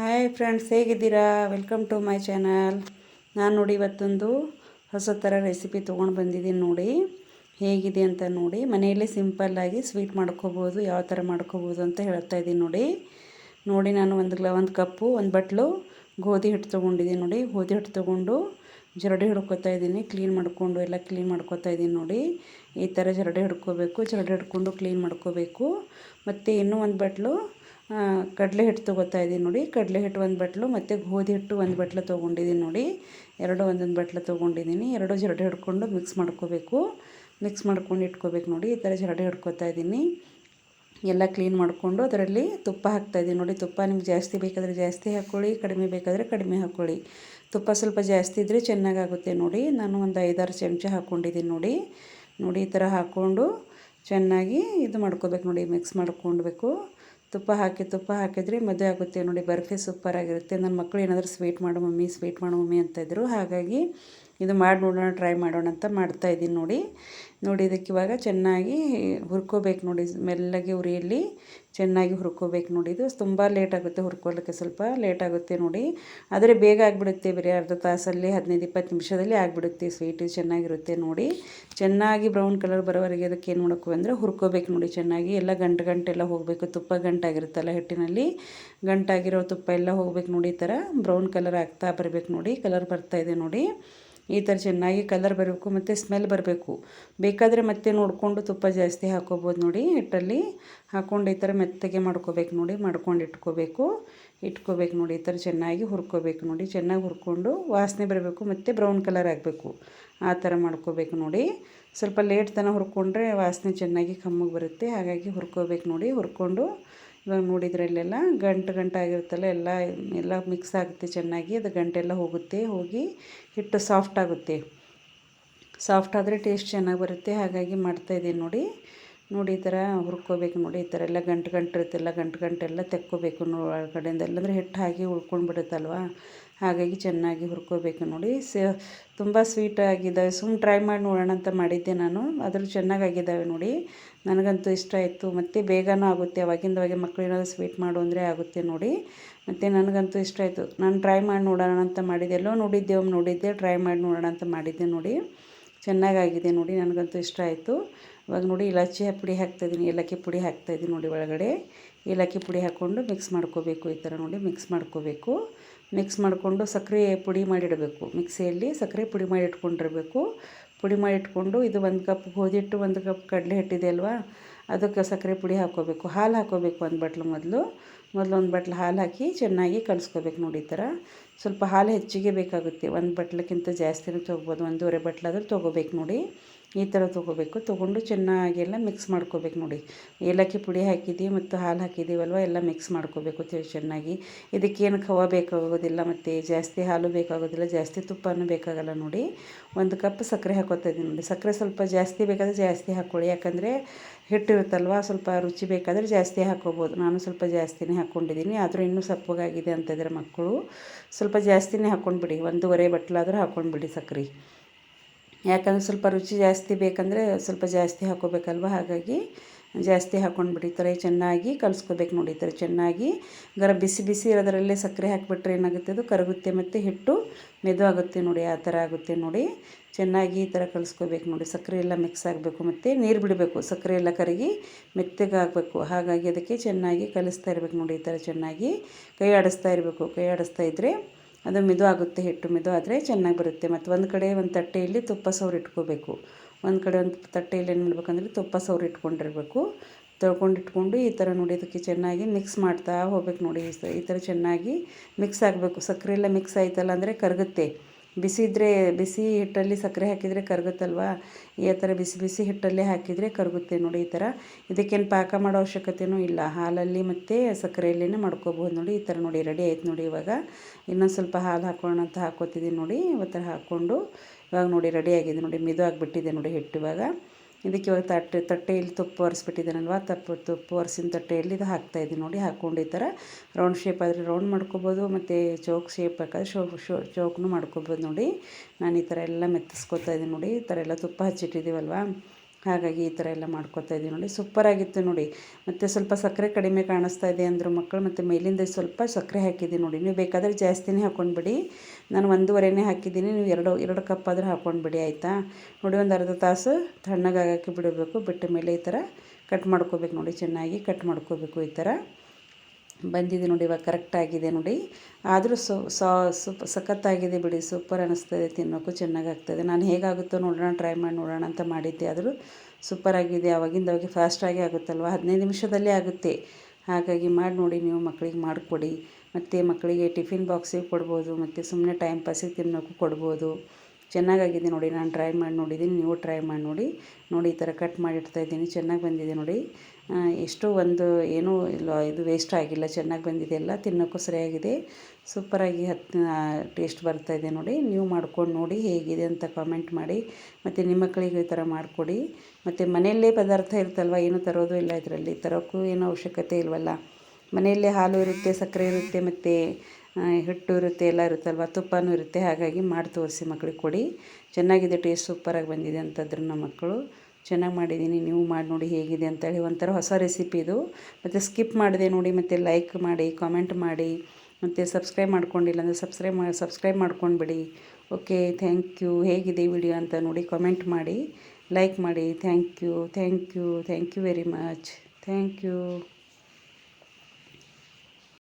Hi friends ಹೇಗಿದ್ದೀರಾ? Welcome to my channel ನಾನು ನೋಡಿ ಇವತ್ತೊಂದು ಹೊಸ ಥರ ರೆಸಿಪಿ ತೊಗೊಂಡು ಬಂದಿದ್ದೀನಿ ನೋಡಿ. ಹೇಗಿದೆ ಅಂತ ನೋಡಿ. ಮನೆಯಲ್ಲೇ ಸಿಂಪಲ್ಲಾಗಿ ಸ್ವೀಟ್ ಮಾಡ್ಕೋಬೋದು, ಯಾವ ಥರ ಮಾಡ್ಕೋಬೋದು ಅಂತ ಹೇಳ್ತಾ ಇದ್ದೀನಿ ನೋಡಿ. ನೋಡಿ ನಾನು ಒಂದು ಗ್ಲ, ಒಂದು ಕಪ್ಪು, ಒಂದು ಬಟ್ಲು, ಗೋಧಿ ಹಿಟ್ಟು ತೊಗೊಂಡಿದ್ದೀನಿ ನೋಡಿ. ಗೋಧಿ ಹಿಟ್ಟು ತೊಗೊಂಡು ಜರಡಿ ಹಿಡ್ಕೊತಾ ಇದ್ದೀನಿ ಕ್ಲೀನ್ ಮಾಡ್ಕೊಂಡು ಎಲ್ಲ ಕ್ಲೀನ್ ಮಾಡ್ಕೊತಾ ಇದ್ದೀನಿ ನೋಡಿ. ಈ ಥರ ಜರಡಿ ಹಿಡ್ಕೋಬೇಕು, ಜರಡಿ ಹಿಡ್ಕೊಂಡು ಕ್ಲೀನ್ ಮಾಡ್ಕೋಬೇಕು. ಮತ್ತು ಇನ್ನೂ ಒಂದು ಬಟ್ಲು ಕಡಲೆ ಹಿಟ್ಟು ತೊಗೋತಾ ಇದ್ದೀನಿ ನೋಡಿ. ಕಡಲೆ ಹಿಟ್ಟು ಒಂದು ಬಟ್ಲು ಮತ್ತು ಗೋಧಿ ಹಿಟ್ಟು ಒಂದು ಬಟ್ಲು ತೊಗೊಂಡಿದ್ದೀನಿ ನೋಡಿ. ಎರಡು ಒಂದೊಂದು ಬಟ್ಲು ತೊಗೊಂಡಿದ್ದೀನಿ. ಎರಡು ಜರಡಿ ಹಿಡ್ಕೊಂಡು ಮಿಕ್ಸ್ ಮಾಡ್ಕೋಬೇಕು. ಮಿಕ್ಸ್ ಮಾಡ್ಕೊಂಡು ಇಟ್ಕೋಬೇಕು ನೋಡಿ. ಈ ಥರ ಜರಡಿ ಹಿಡ್ಕೊತಾ ಇದ್ದೀನಿ. ಎಲ್ಲ ಕ್ಲೀನ್ ಮಾಡಿಕೊಂಡು ಅದರಲ್ಲಿ ತುಪ್ಪ ಹಾಕ್ತಾಯಿದ್ದೀನಿ ನೋಡಿ. ತುಪ್ಪ ನಿಮ್ಗೆ ಜಾಸ್ತಿ ಬೇಕಾದರೆ ಜಾಸ್ತಿ ಹಾಕ್ಕೊಳ್ಳಿ ಕಡಿಮೆ ಬೇಕಾದರೆ ಕಡಿಮೆ ಹಾಕ್ಕೊಳ್ಳಿ ತುಪ್ಪ ಸ್ವಲ್ಪ ಜಾಸ್ತಿ ಇದ್ದರೆ ಚೆನ್ನಾಗಾಗುತ್ತೆ ನೋಡಿ. ನಾನು ಒಂದು ಐದಾರು ಚಮಚ ಹಾಕ್ಕೊಂಡಿದ್ದೀನಿ ನೋಡಿ. ನೋಡಿ, ಈ ಥರ ಹಾಕ್ಕೊಂಡು ಚೆನ್ನಾಗಿ ಇದು ಮಾಡ್ಕೋಬೇಕು ನೋಡಿ. ಮಿಕ್ಸ್ ಮಾಡ್ಕೊಳ್ಬೇಕು ತುಪ್ಪ ಹಾಕಿ, ತುಪ್ಪ ಹಾಕಿದರೆ ಮದುವೆ ಆಗುತ್ತೆ. ನೋಡಿ, ಬರ್ಫಿ ಸೂಪರಾಗಿರುತ್ತೆ. ನನ್ನ ಮಕ್ಕಳು ಏನಾದರೂ ಸ್ವೀಟ್ ಮಾಡು ಮಮ್ಮಿ, ಸ್ವೀಟ್ ಮಾಡು ಮಮ್ಮಿ ಅಂತಿದ್ರು ಹಾಗಾಗಿ ಇದು ಮಾಡಿ ನೋಡೋಣ ಟ್ರೈ ಮಾಡೋಣ ಅಂತ ಮಾಡ್ತಾ ಇದ್ದೀನಿ ನೋಡಿ. ನೋಡಿ, ಇದಕ್ಕೆ ಇವಾಗ ಚೆನ್ನಾಗಿ ಹುರ್ಕೋಬೇಕು ನೋಡಿ. ಮೆಲ್ಲಗೆ ಉರಿಯಲ್ಲಿ ಚೆನ್ನಾಗಿ ಹುರ್ಕೋಬೇಕು ನೋಡಿ. ಇದು ತುಂಬ ಲೇಟ್ ಆಗುತ್ತೆ ಹುರ್ಕೊಳ್ಳೋಕ್ಕೆ, ಸ್ವಲ್ಪ ಲೇಟ್ ಆಗುತ್ತೆ ನೋಡಿ. ಆದರೆ ಬೇಗ ಆಗಿಬಿಡುತ್ತೆ, ಬರೀ ಅರ್ಧ ತಾಸಲ್ಲಿ, ಹದಿನೈದು, ಇಪ್ಪತ್ತು ನಿಮಿಷದಲ್ಲಿ ಆಗಿಬಿಡುತ್ತೆ. ಸ್ವೀಟು ಚೆನ್ನಾಗಿರುತ್ತೆ ನೋಡಿ. ಚೆನ್ನಾಗಿ ಬ್ರೌನ್ ಕಲರ್ ಬರೋವರೆಗೆ ಅದಕ್ಕೆ ಏನು ಮಾಡೋಕು ಅಂದರೆ ಹುರ್ಕೋಬೇಕು ನೋಡಿ. ಚೆನ್ನಾಗಿ ಎಲ್ಲ ಗಂಟು ಗಂಟೆಲ್ಲ ಹೋಗಬೇಕು. ತುಪ್ಪ ಗಂಟಾಗಿರುತ್ತಲ್ಲ ಹಿಟ್ಟಿನಲ್ಲಿ. ಗಂಟಾಗಿರೋ ತುಪ್ಪ ಎಲ್ಲ ಹೋಗ್ಬೇಕು ನೋಡಿ. ಈ ಥರ ಬ್ರೌನ್ ಕಲರ್ ಆಗ್ತಾ ಬರಬೇಕು ನೋಡಿ. ಕಲರ್ ಬರ್ತಾಯಿದೆ ನೋಡಿ. ಈ ಥರ ಚೆನ್ನಾಗಿ ಕಲರ್ ಬರಬೇಕು ಮತ್ತು ಸ್ಮೆಲ್ ಬರಬೇಕು. ಬೇಕಾದರೆ ಮತ್ತೆ ನೋಡಿಕೊಂಡು ತುಪ್ಪ ಜಾಸ್ತಿ ಹಾಕೋಬೋದು ನೋಡಿ, ಹಿಟ್ಟಲ್ಲಿ ಹಾಕ್ಕೊಂಡು ಈ ಥರ ಮೆತ್ತಗೆ ಮಾಡ್ಕೋಬೇಕು ನೋಡಿ, ಮಾಡ್ಕೊಂಡು ಇಟ್ಕೋಬೇಕು. ಇಟ್ಕೋಬೇಕು ನೋಡಿ, ಈ ಥರ ಚೆನ್ನಾಗಿ ಹುರ್ಕೋಬೇಕು ನೋಡಿ, ಚೆನ್ನಾಗಿ ಹುರ್ಕೊಂಡು ವಾಸನೆ ಬರಬೇಕು ಮತ್ತು ಬ್ರೌನ್ ಕಲರ್ ಆಗಬೇಕು. ಆ ಥರ ಮಾಡ್ಕೋಬೇಕು ನೋಡಿ. ಸ್ವಲ್ಪ ಲೇಟ್ ತನಕ ಹುರ್ಕೊಂಡ್ರೆ ವಾಸನೆ ಚೆನ್ನಾಗಿ ಕಮ್ಮಿಗೆ ಬರುತ್ತೆ, ಹಾಗಾಗಿ ಹುರ್ಕೋಬೇಕು ನೋಡಿ, ಹುರ್ಕೊಂಡು ಇವಾಗ ನೋಡಿದ್ರಲ್ಲೆಲ್ಲ ಗಂಟು ಗಂಟು ಆಗಿರುತ್ತಲ್ಲ ಎಲ್ಲ ಎಲ್ಲ ಮಿಕ್ಸ್ ಆಗುತ್ತೆ ಚೆನ್ನಾಗಿ, ಅದು ಗಂಟೆಲ್ಲ ಹೋಗುತ್ತೆ, ಹೋಗಿ ಹಿಟ್ಟು ಸಾಫ್ಟ್ ಆಗುತ್ತೆ. ಸಾಫ್ಟ್ ಆದರೆ ಟೇಸ್ಟ್ ಚೆನ್ನಾಗಿ ಬರುತ್ತೆ, ಹಾಗಾಗಿ ಮಾಡ್ತಾಯಿದ್ದೀನಿ ನೋಡಿ. ನೋಡಿ ಈ ಥರ ಹುರ್ಕೋಬೇಕು ನೋಡಿ, ಈ ಥರ ಎಲ್ಲ ಗಂಟು ಗಂಟು ಇರುತ್ತೆಲ್ಲ, ಗಂಟು ಗಂಟೆಲ್ಲ ತೆಕ್ಕೋಬೇಕು ಒಳಗಡೆಯಿಂದ ಇಲ್ಲಾಂದರೆ ಹಿಟ್ಟು ಹಾಗೆ ಉಳ್ಕೊಂಡು ಬಿಡುತ್ತಲ್ವ ಹಾಗಾಗಿ ಚೆನ್ನಾಗಿ ಹುರ್ಕೋಬೇಕು ನೋಡಿ. ಸ, ತುಂಬ ಸ್ವೀಟಾಗಿದ್ದಾವೆ ಸುಮ್ಮನೆ ಟ್ರೈ ಮಾಡಿ ನೋಡೋಣ ಅಂತ ಮಾಡಿದ್ದೆ ನಾನು. ಅದ್ರಲ್ಲಿ ಚೆನ್ನಾಗಾಗಿದ್ದಾವೆ ನೋಡಿ. ನನಗಂತೂ ಇಷ್ಟ ಆಯಿತು. ಮತ್ತು ಬೇಗನೂ ಆಗುತ್ತೆ. ಅವಾಗಿಂದವಾಗೆ ಮಕ್ಕಳು ಏನಾದರೂ ಸ್ವೀಟ್ ಮಾಡು ಅಂದರೆ ಆಗುತ್ತೆ ನೋಡಿ. ಮತ್ತು ನನಗಂತೂ ಇಷ್ಟ ಆಯಿತು. ನಾನು ಟ್ರೈ ಮಾಡಿ ನೋಡೋಣ ಅಂತ ಮಾಡಿದ್ದೆ. ಎಲ್ಲೋ ನೋಡಿದ್ದೆ, ಒಮ್ಮೆ ನೋಡಿದ್ದೆ. ಟ್ರೈ ಮಾಡಿ ನೋಡೋಣ ಅಂತ ಮಾಡಿದ್ದೆ ನೋಡಿ. ಚೆನ್ನಾಗಾಗಿದೆ ನೋಡಿ. ನನಗಂತೂ ಇಷ್ಟ ಆಯಿತು. ಇವಾಗ ನೋಡಿ, ಇಲಾಚಿ ಪುಡಿ ಹಾಕ್ತಾಯಿದ್ದೀನಿ. ಏಲಕ್ಕಿ ಪುಡಿ ಹಾಕ್ತಾಯಿದ್ದೀನಿ ನೋಡಿ ಒಳಗಡೆ. ಏಲಕ್ಕಿ ಪುಡಿ ಹಾಕ್ಕೊಂಡು ಮಿಕ್ಸ್ ಮಾಡ್ಕೋಬೇಕು ಈ ಥರ ನೋಡಿ. ಮಿಕ್ಸ್ ಮಾಡ್ಕೋಬೇಕು. ಮಿಕ್ಸ್ ಮಾಡಿಕೊಂಡು ಸಕ್ಕರೆ ಪುಡಿ ಮಾಡಿಡಬೇಕು. ಮಿಕ್ಸಿಯಲ್ಲಿ ಸಕ್ಕರೆ ಪುಡಿ ಮಾಡಿ ಇಟ್ಕೊಂಡಿರಬೇಕು ಪುಡಿ ಮಾಡಿ ಇಟ್ಕೊಂಡು ಇದು ಒಂದು ಕಪ್ ಗೋಧಿಟ್ಟು ಒಂದು ಕಪ್ ಕಡಲೆ ಹಿಟ್ಟಿದೆ ಅಲ್ವಾ? ಅದಕ್ಕೆ ಸಕ್ಕರೆ ಪುಡಿ ಹಾಕ್ಕೋಬೇಕು. ಹಾಲು ಹಾಕ್ಕೋಬೇಕು ಒಂದು ಬಟ್ಲು ಮೊದಲು. ಮೊದಲು ಒಂದು ಬಟ್ಲು ಹಾಲು ಹಾಕಿ ಚೆನ್ನಾಗಿ ಕಲಿಸ್ಕೋಬೇಕು ನೋಡಿ ಈ ಥರ. ಸ್ವಲ್ಪ ಹಾಲು ಹೆಚ್ಚಿಗೆ ಬೇಕಾಗುತ್ತೆ. ಒಂದು ಬಟ್ಲಕ್ಕಿಂತ ಜಾಸ್ತಿನೂ ತೊಗೋಬೋದು. ಒಂದೂವರೆ ಬಟ್ಲಾದರೂ ತೊಗೋಬೇಕು ನೋಡಿ. ಈ ಥರ ತೊಗೋಬೇಕು. ತೊಗೊಂಡು ಚೆನ್ನಾಗೆಲ್ಲ ಮಿಕ್ಸ್ ಮಾಡ್ಕೋಬೇಕು ನೋಡಿ. ಏಲಕ್ಕಿ ಪುಡಿ ಹಾಕಿದ್ದೀವಿ ಮತ್ತು ಹಾಲು ಹಾಕಿದ್ದೀವಲ್ವ, ಎಲ್ಲ ಮಿಕ್ಸ್ ಮಾಡ್ಕೋಬೇಕು ಚೆನ್ನಾಗಿ. ಇದಕ್ಕೇನು ಖವ ಬೇಕಾಗೋದಿಲ್ಲ ಮತ್ತು ಜಾಸ್ತಿ ಹಾಲು ಬೇಕಾಗೋದಿಲ್ಲ, ಜಾಸ್ತಿ ತುಪ್ಪನೂ ಬೇಕಾಗಲ್ಲ ನೋಡಿ. ಒಂದು ಕಪ್ ಸಕ್ಕರೆ ಹಾಕೋತಾ ಇದ್ದೀನಿ ನೋಡಿ. ಸಕ್ಕರೆ ಸ್ವಲ್ಪ ಜಾಸ್ತಿ ಬೇಕಾದರೆ ಜಾಸ್ತಿ ಹಾಕ್ಕೊಳ್ಳಿ. ಯಾಕಂದರೆ ಹಿಟ್ಟಿರುತ್ತಲ್ವ ಸ್ವಲ್ಪ ರುಚಿ ಬೇಕಾದರೆ ಜಾಸ್ತಿ ಹಾಕ್ಕೋಬೋದು ನಾನು ಸ್ವಲ್ಪ ಜಾಸ್ತಿನೇ ಹಾಕ್ಕೊಂಡಿದ್ದೀನಿ. ಆದರೂ ಇನ್ನೂ ಸಪ್ಪಗಾಗಿದೆ ಅಂತಂದರೆ ಮಕ್ಕಳು ಸ್ವಲ್ಪ ಜಾಸ್ತಿನೇ ಹಾಕ್ಕೊಂಡ್ಬಿಡಿ. ಒಂದೂವರೆ ಬಟ್ಲಾದರೂ ಹಾಕ್ಕೊಂಡ್ಬಿಡಿ ಸಕ್ಕರೆ. ಯಾಕಂದರೆ ಸ್ವಲ್ಪ ರುಚಿ ಜಾಸ್ತಿ ಬೇಕಂದರೆ ಸ್ವಲ್ಪ ಜಾಸ್ತಿ ಹಾಕೋಬೇಕಲ್ವ? ಹಾಗಾಗಿ ಜಾಸ್ತಿ ಹಾಕ್ಕೊಂಡ್ಬಿಡಿ ಈ ಚೆನ್ನಾಗಿ ಕಲಿಸ್ಕೋಬೇಕು ನೋಡಿ ಈ ಥರ ಚೆನ್ನಾಗಿ. ಗರ ಬಿಸಿ ಬಿಸಿ ಇರೋದರಲ್ಲೇ ಸಕ್ಕರೆ ಹಾಕಿಬಿಟ್ರೆ ಏನಾಗುತ್ತೆ ಅದು? ಕರಗುತ್ತೆ ಮತ್ತು ಹಿಟ್ಟು ಮೆದು ಆಗುತ್ತೆ ನೋಡಿ, ಆ ಥರ ಆಗುತ್ತೆ ನೋಡಿ. ಚೆನ್ನಾಗಿ ಈ ಥರ ಕಲಿಸ್ಕೋಬೇಕು ನೋಡಿ. ಸಕ್ಕರೆ ಎಲ್ಲ ಮಿಕ್ಸ್ ಆಗಬೇಕು ಮತ್ತು ನೀರು ಬಿಡಬೇಕು. ಸಕ್ಕರೆ ಎಲ್ಲ ಕರಗಿ ಮೆತ್ತಗಾಗಬೇಕು ಹಾಗಾಗಿ ಅದಕ್ಕೆ ಚೆನ್ನಾಗಿ ಕಲಿಸ್ತಾ ಇರಬೇಕು ನೋಡಿ ಈ ಥರ ಚೆನ್ನಾಗಿ. ಕೈ ಆಡಿಸ್ತಾ ಇರಬೇಕು. ಕೈ ಆಡಿಸ್ತಾ ಇದ್ದರೆ ಅದು ಮೆದು ಆಗುತ್ತೆ, ಹಿಟ್ಟು ಮೆದು ಆದರೆ ಚೆನ್ನಾಗಿ ಬರುತ್ತೆ. ಮತ್ತು ಒಂದು ಕಡೆ ಒಂದು ತಟ್ಟೆಯಲ್ಲಿ ತುಪ್ಪ ಸೌರು ಇಟ್ಕೋಬೇಕು. ಒಂದು ಕಡೆ ಒಂದು ತಟ್ಟೆಯಲ್ಲಿ ಏನು ಮಾಡಬೇಕಂದ್ರೆ ತುಪ್ಪ ಸೌರು ಇಟ್ಕೊಂಡಿರಬೇಕು. ತೊಳ್ಕೊಂಡಿಟ್ಕೊಂಡು ಈ ಥರ ನೋಡಿ ಅದಕ್ಕೆ ಚೆನ್ನಾಗಿ ಮಿಕ್ಸ್ ಮಾಡ್ತಾ ಹೋಗ್ಬೇಕು ನೋಡಿ ಈ ಥರ ಚೆನ್ನಾಗಿ ಮಿಕ್ಸ್ ಆಗಬೇಕು. ಸಕ್ಕರೆ ಎಲ್ಲ ಮಿಕ್ಸ್ ಆಯ್ತಲ್ಲ ಅಂದರೆ ಕರಗುತ್ತೆ. ಬಿಸಿ ಇದ್ದರೆ ಬಿಸಿ ಹಿಟ್ಟಲ್ಲಿ ಸಕ್ಕರೆ ಹಾಕಿದರೆ ಕರಗುತ್ತಲ್ವ? ಈ ಥರ ಬಿಸಿ ಬಿಸಿ ಹಿಟ್ಟಲ್ಲೇ ಹಾಕಿದರೆ ಕರಗುತ್ತೆ ನೋಡಿ ಈ ಥರ. ಇದಕ್ಕೇನು ಪಾಕ ಮಾಡೋ ಅವಶ್ಯಕತೆಯೂ ಇಲ್ಲ. ಹಾಲಲ್ಲಿ ಮತ್ತು ಸಕ್ಕರೆಯಲ್ಲೇ ಮಾಡ್ಕೋಬೋದು ನೋಡಿ. ಈ ಥರ ನೋಡಿ ರೆಡಿ ಆಯ್ತು ನೋಡಿ ಇವಾಗ. ಇನ್ನೊಂದು ಸ್ವಲ್ಪ ಹಾಲು ಹಾಕೋಣ ಅಂತ ಹಾಕೋತಿದ್ದೀನಿ ನೋಡಿ. ಇವತ್ತರ ಹಾಕ್ಕೊಂಡು ಇವಾಗ ನೋಡಿ ರೆಡಿ ಆಗಿದೆ ನೋಡಿ. ಮಿದು ಆಗಿಬಿಟ್ಟಿದೆ ನೋಡಿ ಹಿಟ್ಟು ಇವಾಗ. ಇದಕ್ಕೆ ತಟ್ಟೆ, ತಟ್ಟೆಯಲ್ಲಿ ತುಪ್ಪ ಒರೆಸ್ಬಿಟ್ಟಿದ್ದೀನಲ್ವ? ತಪ್ಪು, ತುಪ್ಪ ಒರೆಸಿನ ತಟ್ಟೆಯಲ್ಲಿ ಇದು ಹಾಕ್ತಾಯಿದ್ದೀನಿ ನೋಡಿ, ಹಾಕ್ಕೊಂಡು ಈ ಥರ ರೌಂಡ್ ಶೇಪ್ ಆದರೆ ರೌಂಡ್ ಮಾಡ್ಕೊಬೋದು, ಮತ್ತು ಚೌಕ್ ಶೇಪ್ ಬೇಕಾದ್ರೆ ಶೋ ಶೋ ಚೌಕ್ನು ಮಾಡ್ಕೋಬೋದು ನೋಡಿ. ನಾನು ಈ ಥರ ಎಲ್ಲ ಮೆತ್ತಿಸ್ಕೊತಾ ಇದ್ದೀನಿ ನೋಡಿ, ಈ ಥರ ಎಲ್ಲ ತುಪ್ಪ ಹಚ್ಚಿಟ್ಟಿದ್ದೀವಲ್ವ? ಹಾಗಾಗಿ ಈ ಥರ ಎಲ್ಲ ಮಾಡ್ಕೊತಾ ಇದ್ದೀವಿ ನೋಡಿ. ಸೂಪರಾಗಿತ್ತು ನೋಡಿ. ಮತ್ತು ಸ್ವಲ್ಪ ಸಕ್ಕರೆ ಕಡಿಮೆ ಕಾಣಿಸ್ತಾ ಇದೆ ಅಂದರು ಮಕ್ಕಳು ಮತ್ತು ಮೇಲಿಂದ ಸ್ವಲ್ಪ ಸಕ್ಕರೆ ಹಾಕಿದ್ದೀನಿ ನೋಡಿ. ನೀವು ಬೇಕಾದರೆ ಜಾಸ್ತಿನೇ ಹಾಕ್ಕೊಂಡ್ಬಿಡಿ ನಾನು ಒಂದೂವರೆನೇ ಹಾಕಿದ್ದೀನಿ. ನೀವು ಎರಡು ಎರಡು ಕಪ್ ಆದರೂ ಹಾಕ್ಕೊಂಡ್ಬಿಡಿ ಆಯಿತಾ? ನೋಡಿ, ಒಂದು ಅರ್ಧ ತಾಸು ತಣ್ಣಗಾಗಕ್ಕೆ ಬಿಡಬೇಕು. ಬಿಟ್ಟ ಮೇಲೆ ಈ ಥರ ಕಟ್ ಮಾಡ್ಕೋಬೇಕು ನೋಡಿ. ಚೆನ್ನಾಗಿ ಕಟ್ ಮಾಡ್ಕೋಬೇಕು ಈ ಥರ. ಬಂದಿದೆ ನೋಡಿ, ಇವಾಗ ಕರೆಕ್ಟಾಗಿದೆ ನೋಡಿ. ಆದರೂ ಸೊ ಸೂಪ್ ಸಖತ್ತಾಗಿದೆ ಬಿಡಿ, ಸೂಪರ್ ಅನ್ನಿಸ್ತದೆ ತಿನ್ನೋಕ್ಕೂ ಚೆನ್ನಾಗಾಗ್ತದೆ ನಾನು ಹೇಗಾಗುತ್ತೋ ನೋಡೋಣ ಟ್ರೈ ಮಾಡಿ ನೋಡೋಣ ಅಂತ ಮಾಡಿದ್ದೆ. ಆದರೂ ಸೂಪರಾಗಿದೆ ಆವಾಗಿಂದ ಅವಾಗ ಫಾಸ್ಟಾಗಿ ಆಗುತ್ತಲ್ವ? ಹದಿನೈದು ನಿಮಿಷದಲ್ಲೇ ಆಗುತ್ತೆ. ಹಾಗಾಗಿ ಮಾಡಿ ನೋಡಿ, ನೀವು ಮಕ್ಕಳಿಗೆ ಮಾಡಿಕೊಡಿ. ಮತ್ತು ಮಕ್ಕಳಿಗೆ ಟಿಫಿನ್ ಬಾಕ್ಸಿಗೆ ಕೊಡ್ಬೋದು, ಮತ್ತು ಸುಮ್ಮನೆ ಟೈಮ್ ಪಾಸಿಗೆ ತಿನ್ನೋಕ್ಕೂ ಕೊಡ್ಬೋದು. ಚೆನ್ನಾಗಾಗಿದೆ ನೋಡಿ, ನಾನು ಟ್ರೈ ಮಾಡಿ ನೋಡಿದ್ದೀನಿ ನೀವು ಟ್ರೈ ಮಾಡಿ ನೋಡಿ. ನೋಡಿ, ಈ ಥರ ಕಟ್ ಮಾಡಿ ಇದ್ದೀನಿ, ಚೆನ್ನಾಗಿ ಬಂದಿದೆ ನೋಡಿ. ಎಷ್ಟು ಒಂದು ಏನೂ ಇಲ್ಲ, ಇದು ವೇಸ್ಟ್ ಆಗಿಲ್ಲ, ಚೆನ್ನಾಗಿ ಬಂದಿದೆ ಎಲ್ಲ, ತಿನ್ನೋಕ್ಕೂ ಸರಿಯಾಗಿದೆ. ಸೂಪರಾಗಿ ಹತ್ತು ಟೇಸ್ಟ್ ಬರ್ತಾಯಿದೆ ನೋಡಿ. ನೀವು ಮಾಡ್ಕೊಂಡು ನೋಡಿ ಹೇಗಿದೆ ಅಂತ ಕಾಮೆಂಟ್ ಮಾಡಿ. ಮತ್ತು ನಿಮ್ಮ ಮಕ್ಕಳಿಗೆ ಈ ಥರ ಮಾಡಿಕೊಡಿ. ಮತ್ತು ಮನೆಯಲ್ಲೇ ಪದಾರ್ಥ ಇರುತ್ತಲ್ವ, ಏನು ತರೋದು ಇಲ್ಲ ಇದರಲ್ಲಿ, ತರೋಕ್ಕೂ ಏನೂ ಅವಶ್ಯಕತೆ ಇಲ್ವಲ್ಲ. ಮನೆಯಲ್ಲೇ ಹಾಲು ಇರುತ್ತೆ, ಸಕ್ಕರೆ ಇರುತ್ತೆ, ಮತ್ತು ಹಿಟ್ಟು ಇರುತ್ತೆ, ಎಲ್ಲ ಇರುತ್ತಲ್ವ ತುಪ್ಪನೂ ಇರುತ್ತೆ. ಹಾಗಾಗಿ ಮಾಡಿ ತೋರಿಸಿ ಮಕ್ಳಿಗೆ ಕೊಡಿ. ಚೆನ್ನಾಗಿದೆ, ಟೇಸ್ಟ್ ಸೂಪರಾಗಿ ಬಂದಿದೆ ಅಂತಂದ್ರು ನಮ್ಮ ಮಕ್ಕಳು. ಚೆನ್ನಾಗಿ ಮಾಡಿದ್ದೀನಿ, ನೀವು ಮಾಡಿ ನೋಡಿ ಹೇಗಿದೆ ಅಂತೇಳಿ ಒಂಥರ ಹೊಸ ರೆಸಿಪಿ ಇದು. ಮತ್ತು ಸ್ಕಿಪ್ ಮಾಡಿದೆ ನೋಡಿ, ಮತ್ತು ಲೈಕ್ ಮಾಡಿ, ಕಾಮೆಂಟ್ ಮಾಡಿ, ಮತ್ತು ಸಬ್ಸ್ಕ್ರೈಬ್ ಮಾಡ್ಕೊಂಡಿಲ್ಲ ಅಂದರೆ ಸಬ್ಸ್ಕ್ರೈಬ್ ಮಾಡಿ ಸಬ್ಸ್ಕ್ರೈಬ್ ಮಾಡ್ಕೊಂಡ್ಬಿಡಿ. Okay, thank you. ಹೇಗಿದೆ ವಿಡಿಯೋ ಅಂತ ನೋಡಿ ಕಾಮೆಂಟ್ ಮಾಡಿ, ಲೈಕ್ ಮಾಡಿ. Thank you thank you thank you very much. Thank you.